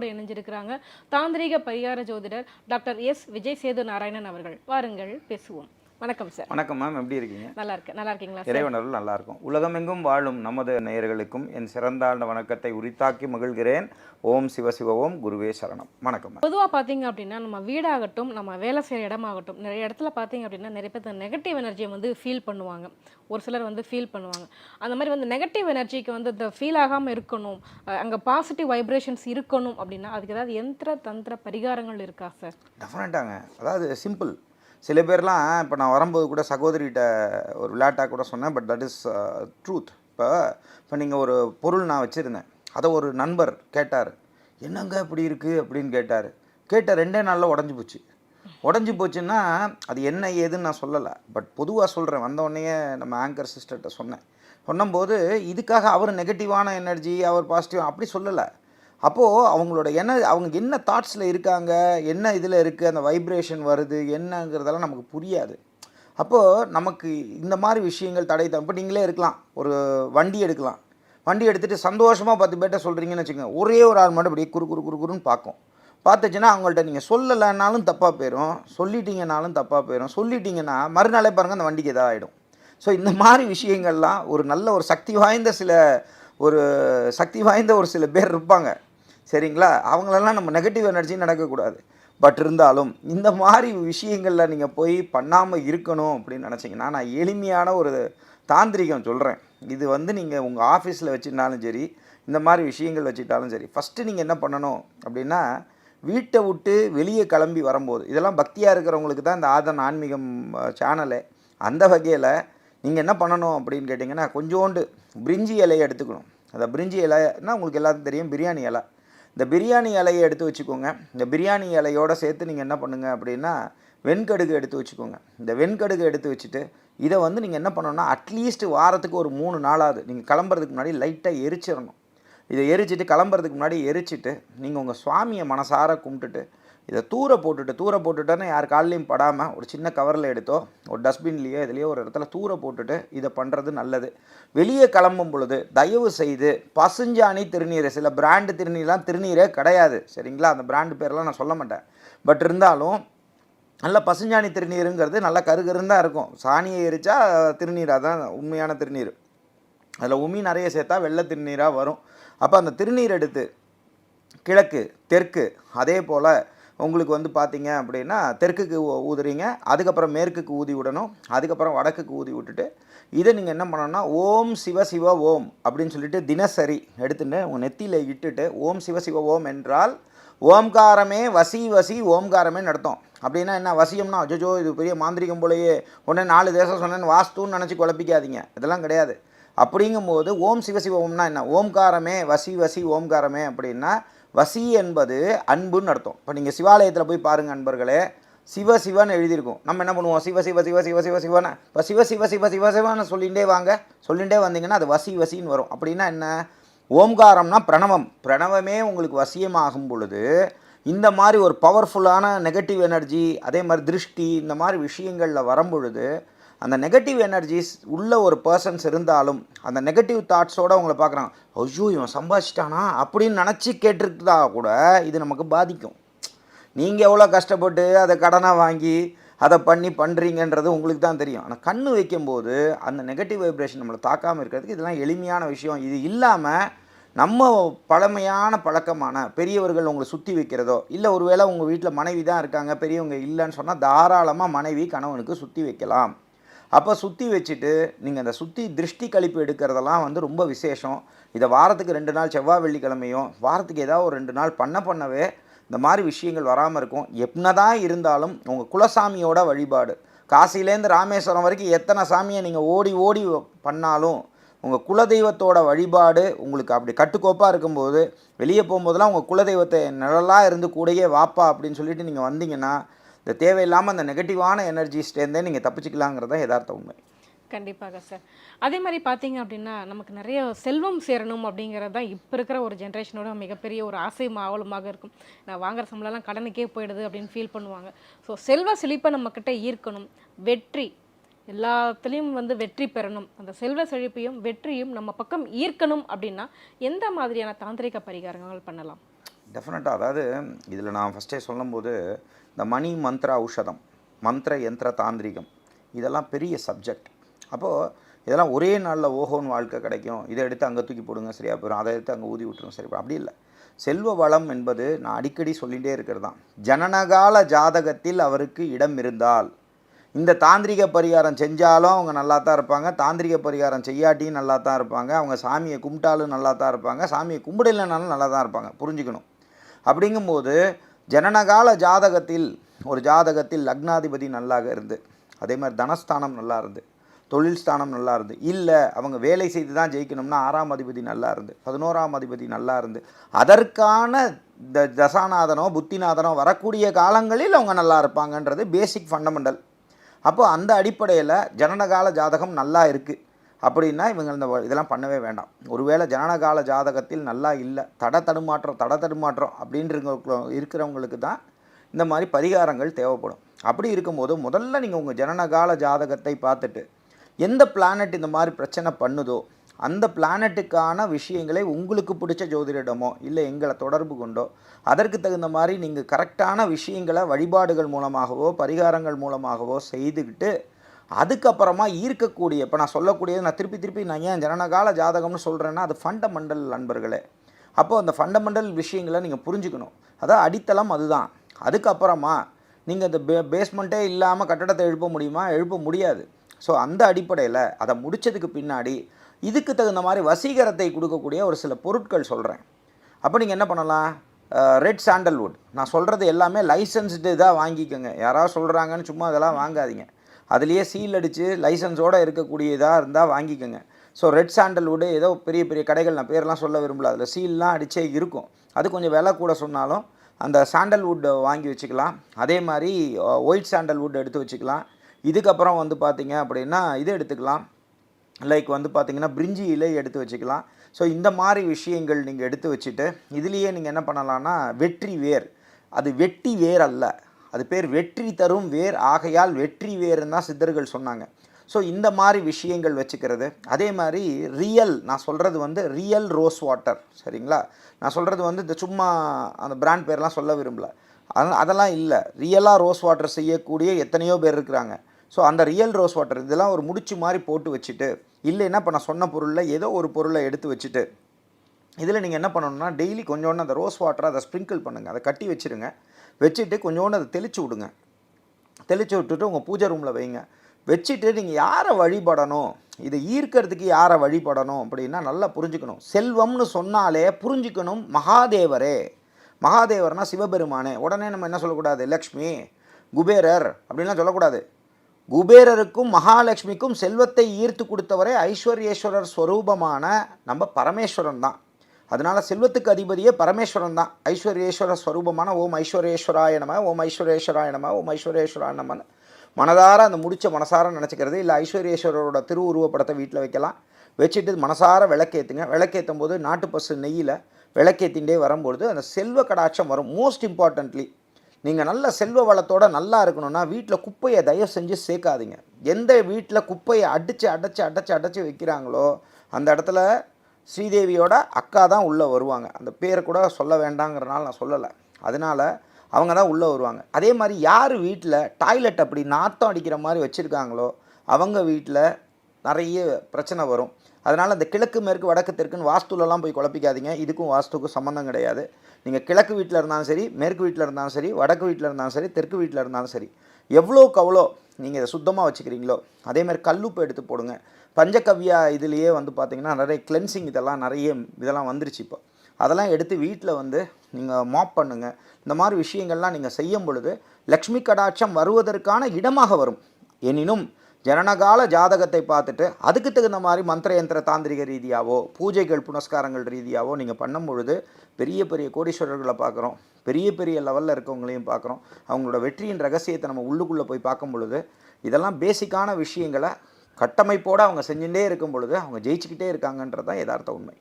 கூட இணைஞ்சிருக்கிறாங்க. தாந்திரிக பரிகார ஜோதிடர் டாக்டர் எஸ். விஜய் சேது நாராயணன் அவர்கள். வாருங்கள் பேசுவோம். வணக்கம் சார் வணக்கம் மேம் எப்படி இருக்கீங்க? நல்லா இருக்கு நல்லா இருக்கீங்களா சார் இறைவனருள் நல்லா இருக்கும் உலகமெங்கும் வாழும் நமது நேயர்களுக்கும் என் சிறந்தாண்ட வணக்கத்தை உரித்தாக்கி மகிழ்கிறேன். ஓம் சிவசிவ ஓம் குருவே சரணம். வணக்கம் பொதுவாக பார்த்தீங்க அப்படின்னா நம்ம வீடாகட்டும் நம்ம வேலை செய்கிற இடமாகட்டும் நிறைய இடத்துல பார்த்தீங்க அப்படின்னா நிறைய பேர் நெகட்டிவ் எனர்ஜியை வந்து ஃபீல் பண்ணுவாங்க. ஒரு சிலர் வந்து ஃபீல் பண்ணுவாங்க. அந்த மாதிரி வந்து நெகட்டிவ் எனர்ஜிக்கு வந்து இந்த ஃபீல் ஆகாமல் இருக்கணும் அங்கே பாசிட்டிவ் வைப்ரேஷன்ஸ் இருக்கணும் அப்படின்னா அதுக்கு ஏதாவது யந்திர தந்திர பரிகாரங்கள் இருக்கா சார் டெஃபினட்டாங்க அதாவது சிம்பிள் சில பேர்லாம் இப்போ நான் வரும்போது கூட சகோதரிகிட்ட ஒரு விளையாட்டாக கூட சொன்னேன் but that is truth uh, இப்போ இப்போ நீங்கள் ஒரு பொருள் நான் வச்சுருந்தேன். அதை ஒரு நண்பர் கேட்டார். என்னங்க இப்படி இருக்குது அப்படின்னு கேட்டார். கேட்ட ரெண்டே நாளில் உடஞ்சி போச்சு. உடஞ்சி போச்சுன்னா அது என்ன ஏதுன்னு நான் சொல்லலை. பட் பொதுவாக சொல்கிறேன் வந்தோடனே நம்ம ஆங்கர் சிஸ்டர்கிட்ட சொன்னேன். சொன்னபோது இதுக்காக அவர் நெகட்டிவான எனர்ஜி அவர் பாசிட்டிவ் அப்படி சொல்லலை. அப்போது அவங்களோட என்ன அவங்க என்ன தாட்ஸில் இருக்காங்க என்ன இதில் இருக்குது அந்த வைப்ரேஷன் வருது என்னங்கிறதெல்லாம் நமக்கு புரியாது. அப்போது நமக்கு இந்த மாதிரி விஷயங்கள் தடை தான் இப்போ நீங்களே இருக்கலாம் ஒரு வண்டி எடுக்கலாம். வண்டி எடுத்துகிட்டு சந்தோஷமாக பத்து பேர்ட்ட சொல்கிறீங்கன்னு வச்சுக்கோங்க ஒரே ஒரு ஆள் மட்டும் அப்படியே குறு குறு குறு குறுன்னு பார்க்கும். பார்த்துச்சுன்னா அவங்கள்ட்ட நீங்கள் சொல்லலைன்னாலும் தப்பாக போயிடும் சொல்லிட்டீங்கனாலும் தப்பாக போயிடும் சொல்லிட்டீங்கன்னா மறுநாளே பாருங்கள் அந்த வண்டிக்கு எதாவது ஆகிடும் ஸோ இந்த மாதிரி விஷயங்கள்லாம் ஒரு நல்ல ஒரு சக்தி வாய்ந்த சில ஒரு சக்தி வாய்ந்த ஒரு சில பேர் இருப்பாங்க. சரிங்களா? அவங்களெல்லாம் நம்ம நெகட்டிவ் எனர்ஜி நடக்கக்கூடாது. பட் இருந்தாலும் இந்த மாதிரி விஷயங்களில் நீங்கள் போய் பண்ணாமல் இருக்கணும் அப்படின்னு நினச்சிங்கன்னா நான் எளிமையான ஒரு தாந்திரிகம் சொல்கிறேன் இது வந்து நீங்கள் உங்கள் ஆஃபீஸில் வச்சுருந்தாலும் சரி இந்த மாதிரி விஷயங்கள் வச்சுட்டாலும் சரி ஃபஸ்ட்டு நீங்கள் என்ன பண்ணணும் அப்படின்னா வீட்டை விட்டு வெளியே கிளம்பி வரும்போது இதெல்லாம் பக்தியாக இருக்கிறவங்களுக்கு தான் இந்த ஆதன் ஆன்மீகம் சேனலே அந்த வகையில் நீங்கள் என்ன பண்ணணும் அப்படின்னு கேட்டிங்கன்னா கொஞ்சோண்டு பிரிஞ்சி இலையை எடுத்துக்கணும். அந்த பிரிஞ்சி இலைன்னா உங்களுக்கு எல்லாத்துக்கும் தெரியும் பிரியாணி இலை. இந்த பிரியாணி இலையை எடுத்து வச்சுக்கோங்க. இந்த பிரியாணி இலையோடு சேர்த்து நீங்கள் என்ன பண்ணுங்க அப்படின்னா வெண்கடுகு எடுத்து வச்சுக்கோங்க. இந்த வெண்கடுகு எடுத்து வச்சுட்டு இதை வந்து நீங்கள் என்ன பண்ணணும்னா அட்லீஸ்ட் வாரத்துக்கு ஒரு மூணு நாளாவது நீங்கள் கிளம்புறதுக்கு முன்னாடி லைட்டாக எரிச்சிடணும். இதை எரிச்சிட்டு கிளம்புறதுக்கு முன்னாடி எரிச்சிட்டு நீங்கள் உங்கள் சுவாமியை மனசார கும்பிட்டுட்டு இதை தூர போட்டுட்டு தூர போட்டுட்டோன்னா யார் கால்லையும் படாமல் ஒரு சின்ன கவரில் எடுத்தோ ஒரு டஸ்ட்பின்லேயோ இதுலேயோ ஒரு இடத்துல தூர போட்டுட்டு இதை பண்ணுறது நல்லது. வெளியே கிளம்பும் பொழுது தயவு செய்து பசுஞ்சாணி திருநீர் சில பிராண்டு திருநீர்லாம் திருநீரே கிடையாது. சரிங்களா? அந்த பிராண்டு பேர்லாம் நான் சொல்ல மாட்டேன். பட் இருந்தாலும் நல்ல பசுஞ்சாணி திருநீருங்கிறது நல்ல கருகருன்னு தான் இருக்கும். சாணியை எரிச்சா திருநீராக தான் உண்மையான திருநீர். அதில் உமி நிறைய சேர்த்தா வெள்ளை திருநீராக வரும். அப்போ அந்த திருநீர் எடுத்து கிழக்கு தெற்கு அதே போல் உங்களுக்கு வந்து பார்த்தீங்க அப்படின்னா தெற்குக்கு ஊதுறீங்க. அதுக்கப்புறம் மேற்குக்கு ஊதி விடணும். அதுக்கப்புறம் வடக்குக்கு ஊதி விட்டுட்டு இதை நீங்கள் என்ன பண்ணணும்னா ஓம் சிவ சிவ ஓம் அப்படின்னு சொல்லிட்டு தினசரி எடுத்துட்டு உங்கள் நெத்தியில் இட்டுட்டு ஓம் சிவ சிவ ஓம் என்றால் ஓம்காரமே வசி வசி ஓம்காரமே நடத்தும். அப்படின்னா என்ன? வசியம்னா அஜோஜோ இது பெரிய மாந்திரிகம் போலயே உடனே நாலு தேசம் சொன்னேன்னு வாஸ்துன்னு நினச்சி குழப்பிக்காதீங்க. இதெல்லாம் கிடையாது. அப்படிங்கும்போது ஓம் சிவசிவ ஓம்னா என்ன? ஓம்காரமே வசி வசி ஓம்காரமே அப்படின்னா வசி என்பது அன்புன்னு அர்த்தம். இப்போ நீங்கள் சிவாலயத்தில் போய் பாருங்கள் அன்பர்களே சிவ சிவன்னு எழுதியிருக்கும். நம்ம என்ன பண்ணுவோம்? சிவ சிவ சிவ சிவ சிவ சிவன இப்போ சிவ சிவ சிவ சிவ சிவன்னு சொல்லிகிட்டே வாங்க. சொல்லிகிட்டே வந்தீங்கன்னா அது வசி வசின்னு வரும். அப்படின்னா என்ன? ஓம்காரம்னா பிரணவம். பிரணவமே உங்களுக்கு வசியமாகும் பொழுது இந்த மாதிரி ஒரு பவர்ஃபுல்லான நெகட்டிவ் எனர்ஜி அதே மாதிரி திருஷ்டி இந்த மாதிரி விஷயங்களில் வரும்பொழுது அந்த நெகட்டிவ் எனர்ஜிஸ் உள்ள ஒரு பர்சன்ஸ் இருந்தாலும் அந்த நெகட்டிவ் தாட்ஸோடு அவங்கள பார்க்குறாங்க ஐயோ இவன் சம்பாதிச்சிட்டானா? அப்படின்னு நினச்சி கேட்டிருந்தா கூட இது நமக்கு பாதிக்கும். நீங்கள் எவ்வளோ கஷ்டப்பட்டு அதை கடனாக வாங்கி அதை பண்ணி பண்ணுறீங்கன்றது உங்களுக்கு தான் தெரியும். ஆனால் கண்ணு வைக்கும்போது அந்த நெகட்டிவ் வைப்ரேஷன் நம்மளை தாக்காமல் இருக்கிறதுக்கு இதெல்லாம் எளிமையான விஷயம். இது இல்லாமல் நம்ம பழமையான பழக்கமான பெரியவர்கள் உங்களை சுற்றி வைக்கிறதோ இல்லை ஒருவேளை உங்கள் வீட்டில் மனைவி தான் இருக்காங்க பெரியவங்க இல்லைன்னு சொன்னால் தாராளமாக மனைவி கணவனுக்கு சுற்றி வைக்கலாம். அப்போ சுற்றி வச்சுட்டு நீங்கள் அந்த சுற்றி திருஷ்டி கழிப்பு எடுக்கிறதெல்லாம் வந்து ரொம்ப விசேஷம். இதை வாரத்துக்கு ரெண்டு நாள் செவ்வாய் வெள்ளிக்கிழமையும் வாரத்துக்கு ஏதாவது ஒரு ரெண்டு நாள் பண்ண பண்ணவே இந்த மாதிரி விஷயங்கள் வராமல் இருக்கும். என்னதான் இருந்தாலும் உங்கள் குலசாமியோட வழிபாடு. காசிலேருந்து ராமேஸ்வரம் வரைக்கும் எத்தனை சாமியை நீங்கள் ஓடி ஓடி பண்ணாலும் உங்கள் குலதெய்வத்தோட வழிபாடு உங்களுக்கு அப்படி கட்டுக்கோப்பாக இருக்கும்போது வெளியே போகும்போதெல்லாம் உங்கள் குலதெய்வத்தை நிழலாக இருந்து கூடயே வாப்பா அப்படின்னு சொல்லிட்டு நீங்கள் வந்தீங்கன்னா இந்த தேவையில்லாமல் அந்த நெகட்டிவான எனர்ஜிஸ்டேருந்தே நீங்கள் தப்பிச்சுக்கலாங்கிறது தான் யதார்த்த உண்மை. கண்டிப்பாக சார் அதே மாதிரி பார்த்தீங்க அப்படின்னா நமக்கு நிறைய செல்வம் சேரணும் அப்படிங்கிறது தான் இப்போ இருக்கிற ஒரு ஜென்ரேஷனோட மிகப்பெரிய ஒரு ஆசையும் ஆவலமாக இருக்கும். நான் வாங்குற சம்பளம்லாம் கடனுக்கே போயிடுது அப்படின்னு ஃபீல் பண்ணுவாங்க. ஸோ செல்வ செழிப்பை நம்மக்கிட்ட ஈர்க்கணும். வெற்றி எல்லாத்துலேயும் வந்து வெற்றி பெறணும். அந்த செல்வ செழிப்பையும் வெற்றியும் நம்ம பக்கம் ஈர்க்கணும் அப்படின்னா எந்த மாதிரியான தாந்திரிக பரிகாரங்கள் பண்ணலாம்? டெஃபினட்டாக அதாவது இதில் நான் ஃபஸ்ட்டே சொல்லும்போது இந்த மணி மந்திர ஔஷதம் மந்திர யந்திர தாந்திரிகம் இதெல்லாம் பெரிய சப்ஜெக்ட் அப்போது இதெல்லாம் ஒரே நாளில் ஓஹோன்னு வாழ்க்கை கிடைக்கும். இதை எடுத்து அங்கே தூக்கி போடுங்க சரியாக போயிடும் அதை எடுத்து அங்கே ஊதி விட்டுருங்க சரி அப்படி இல்லை. செல்வ வளம் என்பது நான் அடிக்கடி சொல்லிகிட்டே இருக்கிறது தான். ஜனனகால ஜாதகத்தில் அவருக்கு இடம் இருந்தால் இந்த தாந்திரிக பரிகாரம் செஞ்சாலும் அவங்க நல்லா தான் இருப்பாங்க. தாந்திரிக பரிகாரம் செய்யாட்டியும் நல்லா தான் இருப்பாங்க. அவங்க சாமியை கும்பிட்டாலும் நல்லா தான் இருப்பாங்க. சாமியை கும்பிடலைனாலும் நல்லா தான் இருப்பாங்க. புரிஞ்சுக்கணும். அப்படிங்கும்போது ஜனனகால ஜாதகத்தில் ஒரு ஜாதகத்தில் லக்னாதிபதி நல்லாக இருந்து அதே மாதிரி தனஸ்தானம் நல்லா இருந்து தொழில் ஸ்தானம் நல்லா இருந்து இல்லை அவங்க வேலை செய்து தான் ஜெயிக்கணும்னா ஆறாம் அதிபதி நல்லா இருந்து பதினோராம் அதிபதி நல்லா இருந்து அதற்கான த தசாநாதனோ புத்திநாதனோ வரக்கூடிய காலங்களில் அவங்க நல்லா இருப்பாங்கன்றது பேசிக் ஃபண்டமெண்டல் அப்போ அந்த அடிப்படையில் ஜனனகால ஜாதகம் நல்லா இருக்குது அப்படின்னா இவங்க இந்த இதெல்லாம் பண்ணவே வேண்டாம். ஒருவேளை ஜனனகால ஜாதகத்தில் நல்லா இல்லை தட தடுமாற்றம் தட தடுமாற்றம் அப்படின்றவங்களுக்கு இருக்கிறவங்களுக்கு தான் இந்த மாதிரி பரிகாரங்கள் தேவைப்படும். அப்படி இருக்கும்போது முதல்ல நீங்கள் உங்கள் ஜனனகால ஜாதகத்தை பார்த்துட்டு எந்த பிளானட் இந்த மாதிரி பிரச்சனை பண்ணுதோ அந்த பிளானட்டுக்கான விஷயங்களை உங்களுக்கு பிடிச்ச ஜோதிடமோ இல்லை எங்களை தொடர்பு கொண்டோ அதற்கு தகுந்த மாதிரி நீங்கள் கரெக்டான விஷயங்களை வழிபாடுகள் மூலமாகவோ பரிகாரங்கள் மூலமாகவோ செய்துக்கிட்டு அதுக்கப்புறமா ஈர்க்கக்கூடிய இப்போ நான் சொல்லக்கூடியது நான் திருப்பி திருப்பி நான் ஏன் ஜனனகால ஜாதகம்னு சொல்கிறேன்னா அது ஃபண்டமெண்டல் நண்பர்களே. அப்போது அந்த ஃபண்டமெண்டல் விஷயங்களை நீங்கள் புரிஞ்சுக்கணும். அதான் அடித்தளம் அதுதான். அதுக்கப்புறமா நீங்கள் இந்த பே பேஸ்மெண்ட்டே இல்லாமல் கட்டடத்தை எழுப்ப முடியுமா? எழுப்ப முடியாது. ஸோ அந்த அடிப்படையில் அதை முடித்ததுக்கு பின்னாடி இதுக்கு தகுந்த மாதிரி வசீகரத்தை கொடுக்கக்கூடிய ஒரு சில பொருட்கள் சொல்கிறேன் அப்போ நீங்கள் என்ன பண்ணலாம்? ரெட் சாண்டல்வுட் நான் சொல்கிறது எல்லாமே லைசன்ஸ்டு இதாக வாங்கிக்கோங்க. யாராவது சொல்கிறாங்கன்னு சும்மா அதெல்லாம் வாங்காதீங்க. அதுலேயே சீல் அடித்து லைசன்ஸோடு இருக்கக்கூடியதாக இருந்தால் வாங்கிக்கோங்க. ஸோ ரெட் சாண்டல்வுட் ஏதோ பெரிய பெரிய கடைகள் நான் பேர்லாம் சொல்ல விரும்பல. அதில் சீல்லாம் அடித்தே இருக்கும். அது கொஞ்சம் விலை கூட சொன்னாலும் அந்த சாண்டல்வுட் வாங்கி வச்சுக்கலாம். அதே மாதிரி ஒயிட் சாண்டல்வுட் எடுத்து வச்சுக்கலாம். இதுக்கப்புறம் வந்து பார்த்திங்க அப்படின்னா இது எடுத்துக்கலாம். லைக் வந்து பார்த்திங்கன்னா பிரிஞ்சி இலை எடுத்து வச்சுக்கலாம். ஸோ இந்த மாதிரி விஷயங்கள் நீங்கள் எடுத்து வச்சுட்டு இதுலேயே நீங்கள் என்ன பண்ணலான்னா வெற்றி வேர். அது வெட்டி வேர் அல்ல. அது பேர் வெற்றி தரும் வேர். ஆகையால் வெற்றி வேர்னு தான் சித்தர்கள் சொன்னாங்க. ஸோ இந்த மாதிரி விஷயங்கள் வச்சுக்கிறது. அதே மாதிரி ரியல் நான் சொல்கிறது வந்து ரியல் ரோஸ் வாட்டர் சரிங்களா? நான் சொல்கிறது வந்து இந்த சும்மா அந்த பிராண்ட் பேர்லாம் சொல்ல விரும்பல. அதெல்லாம் அதெல்லாம் இல்லை. ரியலாக ரோஸ் வாட்டர் செய்யக்கூடிய எத்தனையோ பேர் இருக்கிறாங்க. ஸோ அந்த ரியல் ரோஸ் வாட்டர் இதெல்லாம் ஒரு முடிச்சு மாதிரி போட்டு வச்சுட்டு இல்லைன்னா இப்போ நான் சொன்ன பொருளில் ஏதோ ஒரு பொருளை எடுத்து வச்சுட்டு இதில் நீங்கள் என்ன பண்ணணும்னா டெய்லி கொஞ்சோன்னு அந்த ரோஸ் வாட்டரை அதை ஸ்ப்ரிங்கிள் பண்ணுங்கள் அதை கட்டி வச்சுருங்க. வச்சுட்டு கொஞ்சோண்டு அதை தெளித்து விடுங்க. தெளித்து விட்டுட்டு உங்கள் பூஜை ரூமில் வைங்க. வச்சுட்டு நீங்கள் யாரை வழிபடணும்? இதை ஈர்க்கிறதுக்கு யாரை வழிபடணும் அப்படின்னா நல்லா புரிஞ்சுக்கணும். செல்வம்னு சொன்னாலே புரிஞ்சுக்கணும் மகாதேவரே. மகாதேவர்னா சிவபெருமானே. உடனே நம்ம என்ன சொல்லக்கூடாது? லக்ஷ்மி குபேரர் அப்படின்லாம் சொல்லக்கூடாது. குபேரருக்கும் மகாலட்சுமிக்கும் செல்வத்தை ஈர்த்து கொடுத்தவரே ஐஸ்வர்யேஸ்வரர் ஸ்வரூபமான நம்ம பரமேஸ்வரன் தான். அதனால் செல்வத்துக்கு அதிபதியே பரமேஸ்வரன் தான் ஐஸ்வர்யேஸ்வர ஸ்வரூபமான ஓம் ஐஸ்வர்யேஸ்வராய நம ஓம் ஐஸ்வர்யேஸ்வராய நம ஓம் ஐஸ்வர்யேஸ்வராய நமன்னு மனதார அந்த முடிச்ச மனசார நினச்சிக்கிறது. இல்லை ஐஸ்வர்யேஸ்வரரோட திருவுருவப்படத்தை வீட்டில் வைக்கலாம். வச்சுட்டு மனசார விளக்கேற்றுங்க விளக்கேற்றும் போது நாட்டு பசு நெய்யில் விளக்கேற்றிண்டே வரும்பொழுது அந்த செல்வ கடாட்சம் வரும். மோஸ்ட் இம்பார்ட்டன்ட்லி நீங்கள் நல்ல செல்வ வளத்தோடு நல்லா இருக்கணும்னா வீட்டில் குப்பையை தயவு செஞ்சு சேர்க்காதீங்க. எந்த வீட்டில் குப்பையை அடித்து அடைச்சி அடைச்சி அடைச்சி வைக்கிறாங்களோ அந்த இடத்துல ஸ்ரீதேவியோட அக்கா தான் உள்ளே வருவாங்க. அந்த பேரை கூட சொல்ல வேண்டாங்கிறனால நான் சொல்லலை. அதனால் அவங்க தான் உள்ளே வருவாங்க. அதே மாதிரி யார் வீட்டில் டாய்லெட் அப்படி நாத்தம் அடிக்கிற மாதிரி வச்சுருக்காங்களோ அவங்க வீட்டில் நிறைய பிரச்சனை வரும். அதனால் அந்த கிழக்கு மேற்கு வடக்கு தெற்குன்னு வாஸ்துலலாம் போய் குழப்பிக்காதீங்க. இதுக்கும் வாஸ்துக்கும் சம்மந்தம் கிடையாது. நீங்கள் கிழக்கு வீட்டில் இருந்தாலும் சரி மேற்கு வீட்டில் இருந்தாலும் சரி வடக்கு வீட்டில் இருந்தாலும் சரி தெற்கு வீட்டில் இருந்தாலும் சரி எவ்வளோக்கு அவ்வளோ நீங்கள் இதை சுத்தமாக வச்சுக்கிறீங்களோ அதேமாதிரி கல்லுப்பு எடுத்து போடுங்க. பஞ்சகவ்யா இதுலேயே வந்து பார்த்தீங்கன்னா நிறைய கிளென்சிங் இதெல்லாம் நிறைய இதெல்லாம் வந்துருச்சு இப்போ. அதெல்லாம் எடுத்து வீட்டில் வந்து நீங்கள் மாப் பண்ணுங்கள் இந்த மாதிரி விஷயங்கள்லாம் நீங்கள் செய்யும் பொழுது லக்ஷ்மி கடாட்சம் வருவதற்கான இடமாக வரும். எனினும் ஜனனகால ஜாதகத்தை பார்த்துட்டு அதுக்கு தகுந்த மாதிரி மந்திர யந்திர தாந்திரிக ரீதியாவோ பூஜைகள் புனஸ்காரங்கள் ரீதியாவோ நீங்கள் பண்ணும் பொழுது பெரிய பெரிய கோடீஸ்வரர்களை பார்க்குறோம். பெரிய பெரிய லெவலில் இருக்கவங்களையும் பார்க்குறோம். அவங்களோட வெற்றியின் ரகசியத்தை நம்ம உள்ளுக்குள்ளே போய் பார்க்கும் பொழுது இதெல்லாம் பேசிக்கான விஷயங்களை கட்டமைப்போடு அவங்க செஞ்சுட்டே இருக்கும் பொழுது அவங்க ஜெயிச்சுக்கிட்டே இருக்காங்கன்றது தான் யதார்த்த உண்மை.